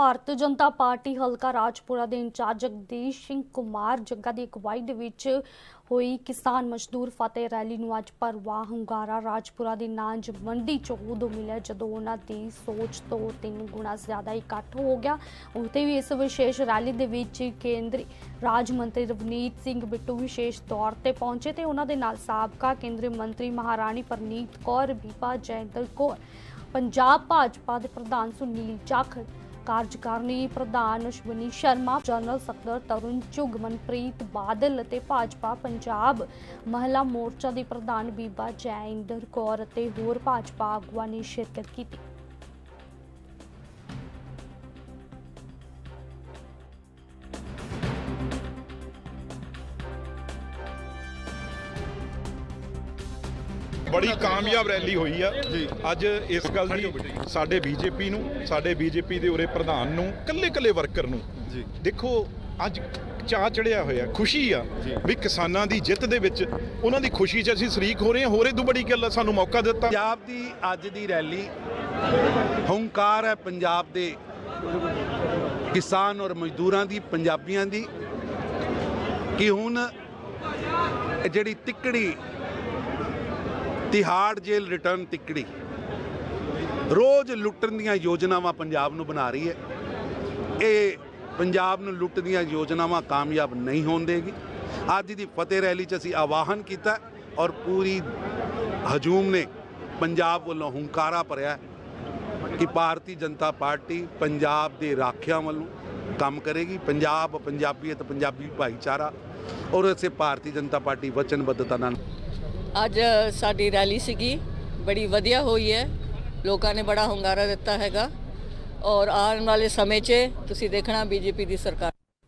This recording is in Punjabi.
ਭਾਰਤੀ ਜਨਤਾ ਪਾਰਟੀ ਹਲਕਾ ਰਾਜਪੁਰਾ ਦੇ ਇੰਚਾਰਜ ਜਗਦੀਸ਼ ਸਿੰਘ ਕੁਮਾਰ ਜੱਗਾ ਦੀ ਅਗਵਾਈ ਦੇ ਵਿੱਚ ਹੋਈ ਕਿਸਾਨ ਮਜ਼ਦੂਰ ਫਤਿਹ ਰੈਲੀ ਨੂੰ ਅੱਜ ਪਰਵਾਹ ਹੁੰਗਾਰਾ। ਰਾਜਪੁਰਾ ਦੀ ਨਾਂਜ ਮੰਡੀ ਚੋਂ ਉਦੋਂ ਮਿਲਿਆ ਜਦੋਂ ਉਹਨਾਂ ਦੀ ਸੋਚ ਤੋਂ ਤਿੰਨ ਗੁਣਾ ਜ਼ਿਆਦਾ ਇਕੱਠ ਹੋ ਗਿਆ। ਉਤੇ ਵੀ ਇਸ ਵਿਸ਼ੇਸ਼ ਰੈਲੀ ਦੇ ਵਿੱਚ ਕੇਂਦਰੀ ਰਾਜ ਮੰਤਰੀ ਰਵਨੀਤ ਸਿੰਘ ਬਿੱਟੂ ਵਿਸ਼ੇਸ਼ ਤੌਰ ਤੇ ਪਹੁੰਚੇ ਤੇ ਉਹਨਾਂ ਦੇ ਨਾਲ ਸਾਬਕਾ ਕੇਂਦਰੀ ਮੰਤਰੀ ਮਹਾਰਾਣੀ ਪਰਨੀਤ ਕੌਰ, ਬੀਬਾ ਜੈਂਦਰ ਕੌਰ, ਪੰਜਾਬ ਭਾਜਪਾ ਦੇ ਪ੍ਰਧਾਨ ਸੁਨੀਲ ਜਾਖੜ ਕਾਰਜਕਾਰਨੀ ਪ੍ਰਧਾਨ ਅਸ਼ਵਨੀ ਸ਼ਰਮਾ, ਜਨਰਲ ਸਕੱਤਰ ਤਰੁਣ ਚੁਗ ਮਨਪ੍ਰੀਤ ਬਾਦਲ ਅਤੇ ਭਾਜਪਾ ਪੰਜਾਬ ਮਹਿਲਾ ਮੋਰਚਾ ਦੀ ਪ੍ਰਧਾਨ ਬੀਬਾ ਜੈਇੰਦਰ ਕੌਰ ਅਤੇ ਹੋਰ ਭਾਜਪਾ ਆਗੂਆਂ ਨੇ ਸ਼ਿਰਕਤ ਕੀਤੀ। ਬੜੀ ਕਾਮਯਾਬ ਰੈਲੀ ਹੋਈ ਆ। ਅੱਜ ਇਸ ਗੱਲ ਦੀ ਸਾਡੇ ਬੀਜੇਪੀ ਨੂੰ ਸਾਡੇ ਬੀਜੇਪੀ ਦੇ ਉਰੇ ਪ੍ਰਧਾਨ ਨੂੰ ਕੱਲੇ ਕੱਲੇ ਵਰਕਰ ਨੂੰ। ਜੀ। ਦੇਖੋ ਅੱਜ ਚਾਹ ਚੜਿਆ ਹੋਇਆ ਖੁਸ਼ੀ ਆ ਵੀ ਕਿਸਾਨਾਂ ਦੀ ਜਿੱਤ ਦੇ ਵਿੱਚ ਉਹਨਾਂ ਦੀ ਖੁਸ਼ੀ 'ਚ ਅਸੀਂ ਸ਼ਰੀਕ ਹੋ ਰਹੇ ਹਾਂ। ਹੋਰ ਤੋਂ ਬੜੀ ਗੱਲ ਆ ਸਾਨੂੰ ਮੌਕਾ ਦਿੱਤਾ। ਪੰਜਾਬ ਦੀ ਅੱਜ ਦੀ ਰੈਲੀ ਹੰਕਾਰ ਹੈ ਪੰਜਾਬ ਦੇ ਕਿਸਾਨ ਔਰ ਮਜ਼ਦੂਰਾਂ ਦੀ ਪੰਜਾਬੀਆਂ ਦੀ ਕਿ ਹੁਣ ਜਿਹੜੀ ਤਿੱਕੜੀ ਤਿਹਾੜ ਜੇਲ੍ਹ ਰਿਟਰਨ ਤਿੱਕੜੀ। ਰੋਜ਼ ਲੁੱਟਣ ਦੀਆਂ ਯੋਜਨਾਵਾਂ ਪੰਜਾਬ ਨੂੰ ਬਣਾ ਰਹੀ ਹੈ। ਇਹ ਪੰਜਾਬ ਨੂੰ ਲੁੱਟ ਦੀਆਂ ਯੋਜਨਾਵਾਂ ਕਾਮਯਾਬ ਨਹੀਂ ਹੋਣ ਦੇਗੀ। ਅੱਜ ਦੀ ਫਤਿਹ ਰੈਲੀ 'ਚ ਅਸੀਂ ਆਵਾਹਨ ਕੀਤਾ ਔਰ ਪੂਰੀ ਹਜੂਮ ਨੇ ਪੰਜਾਬ ਵੱਲੋਂ ਹੁੰਕਾਰਾ ਭਰਿਆ ਕਿ ਭਾਰਤੀ ਜਨਤਾ ਪਾਰਟੀ ਪੰਜਾਬ ਦੇ ਰਾਖਿਆਂ ਵੱਲੋਂ ਕੰਮ ਕਰੇਗੀ। ਪੰਜਾਬ, ਪੰਜਾਬੀਅਤ, ਪੰਜਾਬੀ ਭਾਈਚਾਰਾ ਔਰ ਇਸੇ ਭਾਰਤੀ ਜਨਤਾ ਪਾਰਟੀ ਵਚਨਬੱਧਤਾ ਨਾਲ। ਅੱਜ ਸਾਡੀ ਰੈਲੀ ਸੀਗੀ, ਬੜੀ ਵਧੀਆ ਹੋਈ ਹੈ। ਲੋਕਾਂ ਨੇ ਬੜਾ ਹੁੰਗਾਰਾ ਦਿੱਤਾ ਹੈਗਾ। ਔਰ ਆਉਣ ਵਾਲੇ ਸਮੇਂ 'ਚ ਤੁਸੀਂ ਦੇਖਣਾ ਬੀਜੇਪੀ ਦੀ ਸਰਕਾਰ।